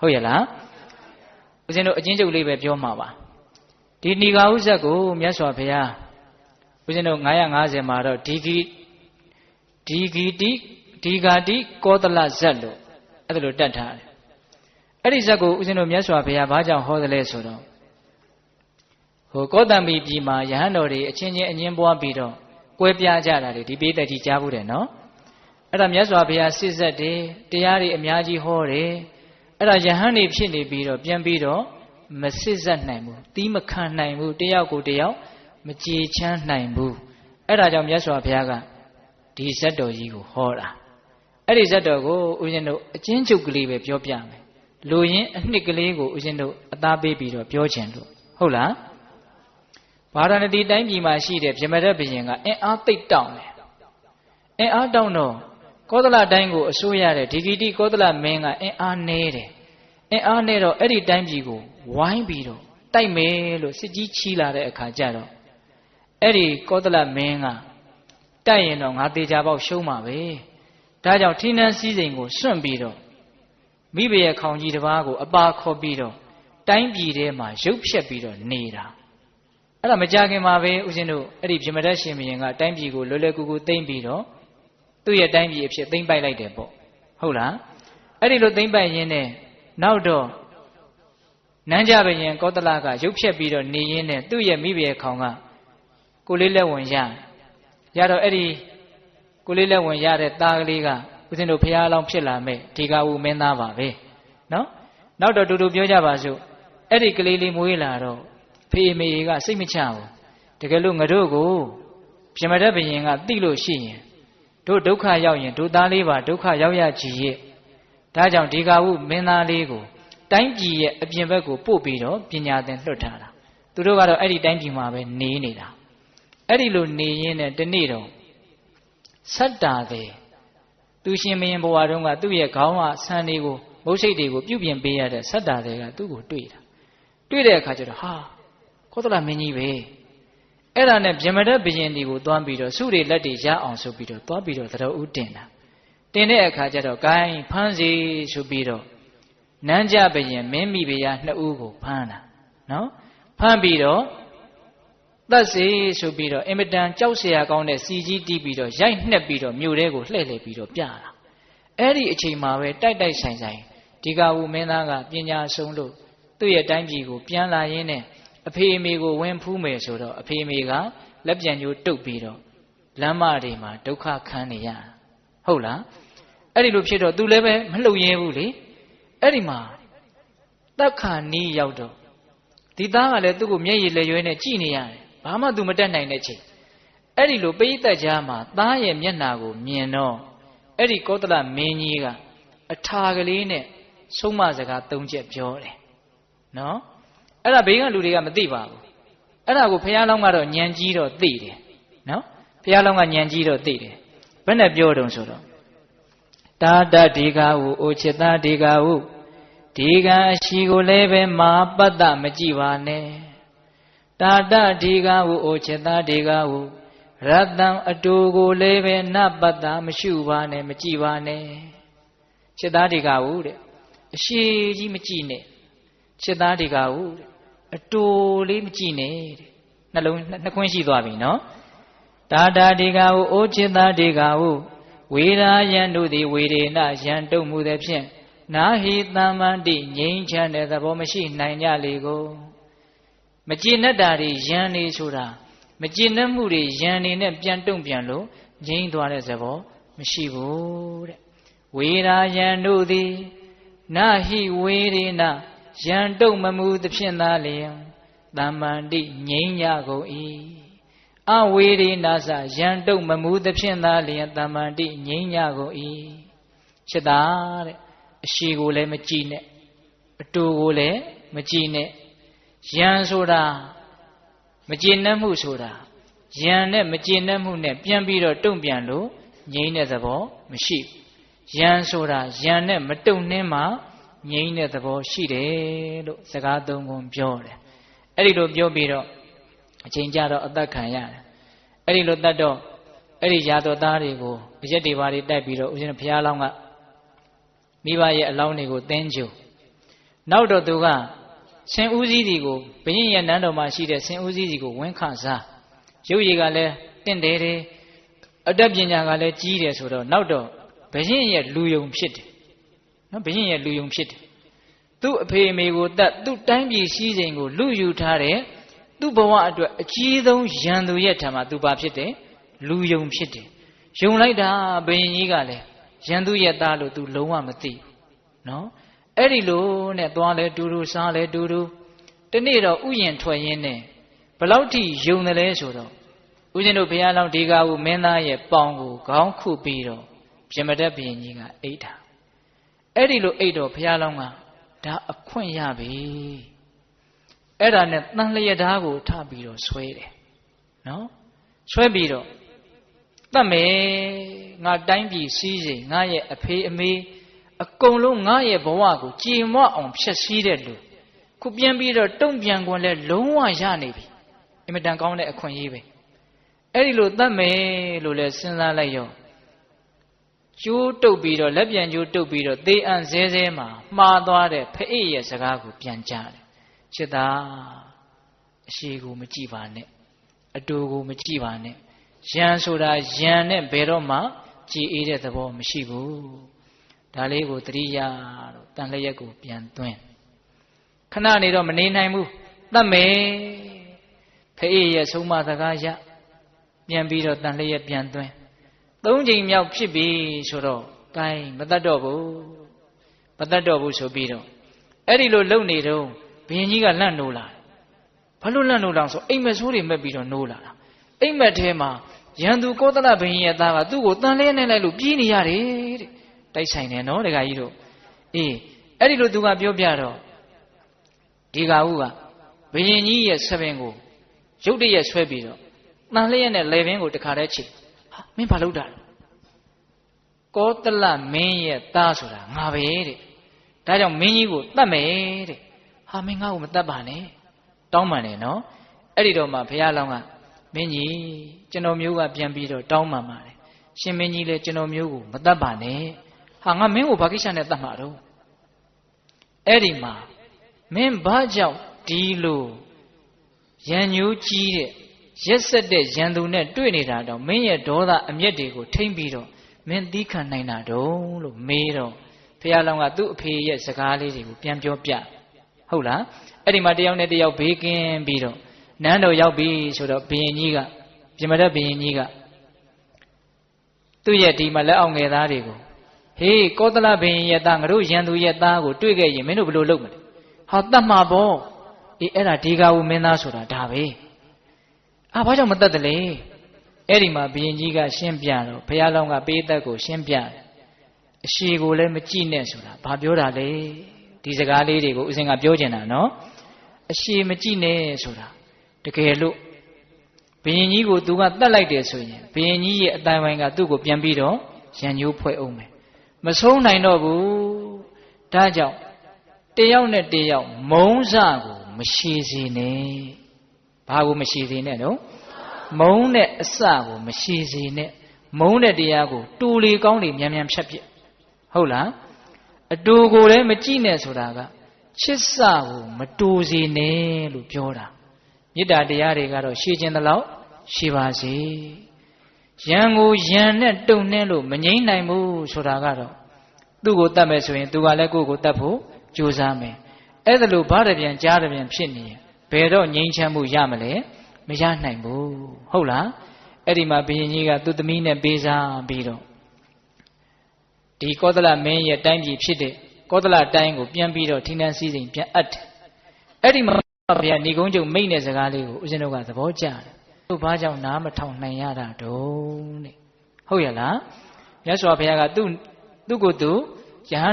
ဟုတ်ရဲ့လားဦးဇင်းတို့အချင်းချုပ်လေးပဲပြောမှာပါဒီဏီဃာဥဇက်ကိုမြတ်စွာဘုရားဦးဇင်းတို့950မှာတော့ဒီဂီဒီဂီတိဒီဂာတိကောသလဇက်လို့အဲ့ဒါလိုတတ်ထားတယ်အဲ့ဒီဇက်ကိုဦးဇင်းတို့မြတ်စွာဘုရားဘာကြောင့်ဟောသလဲဆိုတော့ဟိုကောတံမီပြည်မှာယဟန်တော်တွေအချင်းချင်းအငင်းပွားပြီးတော့ကွဲပြားကြတာလေဒီပေးသက်ကြီးကြားဘူးတယ်နော်အဲ့ဒါမြတ်စွာဘုရားစစ်ဆက်တယ်တရားတွေအများကြီးဟောတယ် အဲ့ဒါယဟန်တွေဖြစ်နေပြီးတော့ပြန်ပြီးတော့မစစ်ဆက်နိုင်ဘူးတီးမခံနိုင်ဘူးတယောက်ကိုတယောက်မကြည်ချမ်းနိုင်ဘူးအဲ့ဒါကြောင့်မြတ်စွာဘုရားကဒီဇတ်တော်ကြီးကိုဟောတာအဲ့ဒီဇတ်တော်ကိုဦးဇင်းတို့အချင်းချုပ်ကလေးပဲပြောပြမယ်လူရင်းအနှစ်ကလေးကိုဦးဇင်းတို့အသားပေးပြီးတော့ပြောချင်လို့ဟုတ်လားဗာရာဏသီတိုင်းပြည်မှာရှိတဲ့ဗြဟ္မရဘုရင်ကအင်အားသိပ်တောင့်တယ်အင်အားတောင့်တော့ ကောသလတိုင်းကိုအစိုးရတဲ့ဒီဂီတိကောသလမင်းကအင်အားနည်းတယ်အင်အားနဲ့တော့အဲ့ဒီတိုင်းပြည်ကိုဝိုင်းပြီးတော့တိုက်မယ်လို့စစ်ကြီးချီလာတဲ့အခါကျတော့အဲ့ဒီကောသလမင်းကတိုက်ရင်တော့ငါတေချာပေါက်ရှုံးမှာပဲဒါကြောင့်ထိနှန်းစည်းစိမ်ကိုစွန့်ပြီးတော့မိဘရဲ့ခေါင်ကြီးတစ်ပါးကိုအပါခေါ်ပြီးတော့တိုင်းပြည်ထဲမှာရုပ်ဖြက်ပြီးတော့နေတာအဲ့ဒါမကြခင်မှာပဲဦးဇင်းတို့အဲ့ဒီဗြဟ္မတရှင်ဘုရင်ကတိုင်းပြည်ကိုလွယ်လွယ်ကူကူသိမ့်ပြီးတော့ သူ့ရဲ့တိုင်းပြည်အဖြစ်သိမ့်ပိုက်လိုက်တယ်ပေါ့ဟုတ်လားအဲ့ဒီလိုသိမ့်ပိုက်ရင်းနဲ့နောက်တော့နန်းကြဘရင်ကောသလကရုပ်ဖြက်ပြီးတော့နေရင်းနဲ့သူ့ရဲ့မိဘရဲ့ခေါင်ကကိုလေးလက်ဝင်ရရတော့အဲ့ဒီကိုလေးလက်ဝင်ရတဲ့သားကလေးကဦးဇင်းတို့ဖះအလောင်းဖြစ်လာမဲ့ဒီကဝူမင်းသားပါပဲနော်နောက်တော့တူတူပြောကြပါစို့အဲ့ဒီကလေးလေးမွေးလာတော့ဖေးမေကစိတ်မချဘူးတကယ်လို့ငါတို့ကိုပြမတတ်ဘရင်ကတိလို့ရှိရင် တို့ဒုက္ခရောက်ရင်တို့သားလေးပါဒုက္ခရောက်ရကြည်ရဲ့ဒါကြောင့်ဒီကဝုမင်းသားလေးကိုတိုင်းပြည်ရဲ့အပြင်ဘက်ကိုပို့ပြီးတော့ပညာသင်လွှတ်ထားတာသူတို့ကတော့အဲ့ဒီတိုင်းပြည်မှာပဲနေနေတာအဲ့ဒီလိုနေရင်းနဲ့တနေ့တော့ဆတ်တာတဲ့သူရှင်မင်းဘဝတုန်းကသူ့ရဲ့ခေါင်းကဆန်တွေကိုမုတ်စိတ်တွေကိုပြုပြင်ပေးရတဲ့ဆတ်တာတဲ့ကသူ့ကိုတွေ့တာတွေ့တဲ့အခါကျတော့ဟာခောသလမင်းကြီးပဲ အဲ့ဒါနဲ့ဗြဟ္မဒတ်ဘယင်ဒီကိုသွားပြီးတော့စုတွေလက်တွေရအောင်ဆိုပြီးတော့သွားပြီးတော့သတော်ဦးတင်တာတင်တဲ့အခါကျတော့ဂိုင်းဖမ်းစီဆိုပြီးတော့နန်းကြဘယင်မင်းမိဖုရားနှစ်ဦးကိုဖမ်းတာနော်ဖမ်းပြီးတော့သတ်စီဆိုပြီးတော့အင်မတန်ကြောက်စရာကောင်းတဲ့စီကြီးတီးပြီးတော့ရိုက်နှက်ပြီးတော့မြို့ထဲကိုလှည့်လှည့်ပြီးတော့ပြတာအဲ့ဒီအချိန်မှာပဲတိုက်တိုက်ဆိုင်ဆိုင်ဒီကဝူမင်းသားကပညာဆုံးလို့သူ့ရဲ့တိုင်းပြည်ကိုပြန်လာရင်းနဲ့ အဖေအမေကိုဝင်ဖူးမယ်ဆိုတော့အဖေအမေကလက်ပြန်ကြိုးတုပ်ပြီးတော့လမ်းမတွေမှာဒုက္ခခံနေရဟုတ်လားအဲ့ဒီလိုဖြစ်တော့သူလည်းပဲမလှုပ်ရဲဘူးလေအဲ့ဒီမှာတက်ခါနီးရောက်တော့ဒီသားကလည်းသူ့ကိုမျက်ရည်လက်ရွေးနဲ့ကြည်နေရတယ်ဘာမှသူမတက်နိုင်တဲ့ချိန်အဲ့ဒီလိုပိဋကတ်ကြားမှာသားရဲ့မျက်နာကိုမြင်တော့အဲ့ဒီကောသလမင်းကြီးကအထာကလေးနဲ့ဆုံးမစကား၃ချက်ပြောတယ်နော် အဲ့ဒါဘေးကလူတွေကမသိပါဘူးအဲ့ဒါကိုဘုရားလောင်းကတော့ညံကြီးတော့သိတယ်နော်ဘုရားလောင်းကညံကြီးတော့သိတယ်ဘယ်နဲ့ပြောတုံဆိုတော့တာတဒီကဟုအိုချစ်သားဒီကဟုဒီကအရှိကိုလည်းပဲမာပတ္တမကြည့်ပါနဲ့တာတဒီကဟုအိုချစ်သားဒီကဟုရတ္တံအတူကိုလည်းပဲနပတ္တမရှုပါနဲ့မကြည့်ပါနဲ့ချစ်သားဒီကဟုတဲ့အရှိကြီးမကြည့်နဲ့ချစ်သားဒီကဟုတဲ့ အတူလေးမကြည့်နဲ့တဲ့နှလုံးနှခွင်းရှိသွားပြီနော်တာတာဒီကဟုအိုချစ်သားဒီကဟုဝေရာယံတို့သည်ဝေရေနယံတုံမှုသည်ဖြင့်နာဟိတမ္မန္တိငြိမ်းချမ်းတဲ့သဘောမရှိနိုင်ကြလေကိုမကျေနပ်တာတွေယံနေဆိုတာမကျေနပ်မှုတွေယံနေနဲ့ပြန်တုံပြန်လို့ငြိမ်းသွားတဲ့သဘောမရှိဘူးတဲ့ဝေရာယံတို့သည်နာဟိဝေရေန ယံတုံမမှုသဖြင့်သာလျင်တမ္မန္တိငြိမ်းရကုန်၏အဝေရိနာစယံတုတ်မမူသဖြင့်သာလျင်တမ္မန္တိငြိမ်းညကုန်၏ချက်တာတဲ့အရှိကိုလည်းမကြည့်နဲ့အတူကိုလည်းမကြည့်နဲ့ယံဆိုတာမကျေနပ်မှုဆိုတာယံနဲ့မကျေနပ်မှုနဲ့ပြန်ပြီးတော့တုံ့ပြန်လို့ငြိမ်းတဲ့သဘောမရှိယံဆိုတာယံနဲ့မတုံနှင်းမှ ငြိမ်းတဲ့သဘောရှိတယ်လို့စကားသုံးခုပြောတယ်အဲ့ဒီလိုပြောပြီးတော့အချိန်ကြတော့အသက်ခံရတယ်အဲ့ဒီလိုတတ်တော့အဲ့ဒီရာတော်သားတွေကိုအရက်တွေပါတွေတိုက်ပြီးတော့ဦးဇင်းဘုရားလောင်းကမိဘရဲ့အလောင်းတွေကိုသင်းကြုံနောက်တော့သူကဆင်ဦးစည်းစီကိုဘုရင်ရဲ့နန်းတော်မှာရှိတဲ့ဆင်ဦးစည်းစီကိုဝင်းခစားရုပ်ရည်ကလည်းတင့်တယ်တယ်အတတ်ပညာကလည်းကြီးတယ်ဆိုတော့နောက်တော့ဘုရင်ရဲ့လူယုံဖြစ်တယ် နော်ဘုရင်ရဲ့လူယုံဖြစ်တယ်သူ့အဖေအမေကိုတတ်သူ့တိုင်းပြည်စည်းစိမ်ကိုလူယူထားတဲ့သူ့ဘဝအတွက်အကြီးဆုံးရန်သူရဲ့ထံမှာသူပါဖြစ်တယ်လူယုံဖြစ်တယ်ယုံလိုက်တာဘုရင်ကြီးကလည်းရန်သူရဲ့သားလို့ तू လုံးဝမသိဘူးနော်အဲ့ဒီလိုနဲ့သွားလဲတူတူစားလဲတူတူတနေ့တော့ဥယျင်ထွက်ရင်းနဲ့ဘလောက်ထိယုံတယ်လဲဆိုတော့ဦးဇင်းတို့ဘုရားလောင်းဒီကာကိုမင်းသားရဲ့ပေါင်ကိုခေါင်းခုပြီးတော့ပြင်မတက်ဘုရင်ကြီးကအိတ်တာ အဲ့ဒီလိုအိတ်တော့ဘုရားလောင်းကဒါအခွင့်ရပြီအဲ့ဒါနဲ့တန်လျက်ဓားကိုထပြီးတော့ဆွဲတယ်နော်ဆွဲပြီးတော့တတ်မယ်ငါတိုင်းပြည်စည်းစိမ်ငါရဲ့အဖေအမေအကုန်လုံးငါရဲ့ဘဝကိုကြည်မွအောင်ဖျက်ဆီးတဲ့လူခုပြန်ပြီးတော့တုံ့ပြန်ခွင့်လဲလုံးဝရနေပြီအင်မတန်ကောင်းတဲ့အခွင့်အရေးပဲအဲ့ဒီလိုတတ်မယ်လို့လဲစဉ်းစားလိုက်ရော ကျိုးတုပ်ပြီးတော့လက်ပြန်ကျိုးတုပ်ပြီးတော့သေအံ့ဇဲဇဲမှာမှားသွားတဲ့ဖအိရဲ့စကားကိုပြန်ကြားတယ်ချစ်သားအရှိကိုမကြည့်ပါနဲ့အတူကိုမကြည့်ပါနဲ့ယံဆိုတာယံနဲ့ဘယ်တော့မှကြည်အေးတဲ့သဘောမရှိဘူးဒါလေးကိုတတိယတော့တန်လျက်ကိုပြန်သွင်းခဏနေတော့မနေနိုင်ဘူးတတ်မယ်ဖအေးရဲ့ဆုံးမစကားရပြန်ပြီးတော့တန်လျက်ပြန်သွင်း သုံးချိန်မြောက်ဖြစ်ပြီဆိုတော့ဂိုင်းမတတ်တော့ဘူးမတတ်တော့ဘူးဆိုပြီးတော့အဲ့ဒီလိုလုံနေတော့ဘုရင်ကြီးကလန့်နိုးလာဘာလို့လန့်နိုးလောင်ဆိုအိမ်မဆိုးတွေမက်ပြီးတော့နိုးလာတာအိမ်မက်ထဲမှာရန်သူကောသလဘုရင်ရဲ့သားကသူ့ကိုတန်လဲနေလိုက်လို့ပြေးနေရတယ်တဲ့တိုက်ဆိုင်တယ်နော်ဒကာကြီးတို့အေးအဲ့ဒီလိုသူကပြောပြတော့ဒီကဟုကဘုရင်ကြီးရဲ့ဆပင်ကိုရုတ်တရက်ဆွဲပြီးတော့တန်လျက်နဲ့လေပင်ကိုတခါတည်းချေ ဟာမင်းဘာလုပ်တာလဲကောသလမင်းရဲ့သားဆိုတာငါပဲတဲ့ဒါကြောင့်မင်းကြီးကိုတတ်မယ်တဲ့ဟာမင်းငါ့ကိုမတတ်ပါနဲ့တောင်းပန်တယ်နော်အဲ့ဒီတော့မှဘုရားလောင်းကမင်းကြီးကျွန်တော်မျိုးကပြန်ပြီးတော့တောင်းပန်ပါတယ်ရှင်မင်းကြီးလည်းကျွန်တော်မျိုးကိုမတတ်ပါနဲ့ဟာငါမင်းကိုဘာကိစ္စနဲ့တတ်မှာတော့အဲ့ဒီမှာမင်းဘာကြောင့်ဒီလိုရန်ညိုးကြီးတဲ့ ရက်ဆက်တဲ့ရန်သူနဲ့တွေ့နေတာတော့မင်းရဲ့ဒေါသအမျက်တွေကိုထိမ့်ပြီးတော့မင်းသီးခံနိုင်တာတော့လို့မေးတော့ဖះလောင်ကသူ့အဖေရဲ့စကားလေးတွေကိုပြန်ပြောပြဟုတ်လားအဲ့ဒီမှာတယောက်နဲ့တယောက်ဘေးကင်းပြီးတော့နန်းတော်ရောက်ပြီဆိုတော့ဘုရင်ကြီးကပြမတဲ့ဘုရင်ကြီးကသူ့ရဲ့ဒီမှာလက်အောင်ငယ်သားတွေကိုဟေးကောသလဘုရင်ရဲ့သားငါတို့ရန်သူရဲ့သားကိုတွေ့ခဲ့ရင်မင်းတို့ဘယ်လိုလုပ်မလဲဟာတတ်မှာပေါ့အေးအဲ့ဒါဒီကာဝမင်းသားဆိုတာဒါပဲ အာဘာကြောင့်မတတ်တယ်လဲအဲ့ဒီမှာဘုရင်ကြီးကရှင်းပြတော့ဘုရားလောင်းကပေးသက်ကိုရှင်းပြတယ်အရှိကိုလည်းမကြည့်နဲ့ဆိုတာဘာပြောတာလဲဒီစကားလေးတွေကိုဦးစင်ကပြောချင်တာနော်အရှိမကြည့်နဲ့ဆိုတာတကယ်လို့ဘုရင်ကြီးကိုသူကတတ်လိုက်တယ်ဆိုရင်ဘုရင်ကြီးရဲ့အတိုင်းပိုင်းကသူ့ကိုပြန်ပြီးတော့ရန်ညိုးဖွဲ့အောင်မယ်မဆုံးနိုင်တော့ဘူးဒါကြောင့်တယောက်နဲ့တယောက်မုံစကိုမရှိစေနဲ့ ဘာကိုမရှိစေနဲ့တော့မုံနဲ့အစကိုမရှိစေနဲ့မုံတဲ့တရားကိုတူလီကောင်းလီမြန်မြန်ဖြတ်ပြဟုတ်လားအတူကိုလည်းမကြည့်နဲ့ဆိုတာကချစ်စကိုမတူစေနဲ့လို့ပြောတာမေတ္တာတရားတွေကတော့ရှည်ခြင်းတလောက်ရှည်ပါစေရန်ကိုရန်နဲ့တုံနှဲလို့မငိမ့်နိုင်ဘူးဆိုတာကတော့သူ့ကိုတတ်မယ်ဆိုရင်သူကလည်းကိုယ့်ကိုတတ်ဖို့ကြိုးစားမယ်အဲ့ဒါလို့ဘာတပြန်ကြားတပြန်ဖြစ်နေရင် ဘယ်တော့ငြိမ်းချမ်းမှုရမလဲမရနိုင်ဘူးဟုတ်လားအဲ့ဒီမှာဘုရင်ကြီးကသူ့သမီးနဲ့ပေးစားပြီးတော့ဒီကောသလမင်းရဲ့တိုင်းပြည်ဖြစ်တဲ့ကောသလတိုင်းကိုပြန်ပြီးတော့ထိနှံစည်းစိမ်ပြန်အပ်တယ်အဲ့ဒီမှာဘုရားဏီကုန်းကျုံမိတ်တဲ့စကားလေးကိုဦးဇင်းတို့ကသဘောကျတယ်သူဘာကြောင့်နားမထောင်နိုင်ရတာတုံးတဲ့ဟုတ်ရလားမြတ်စွာဘုရားကသူ့သူ့ကိုယ်သူယဟန်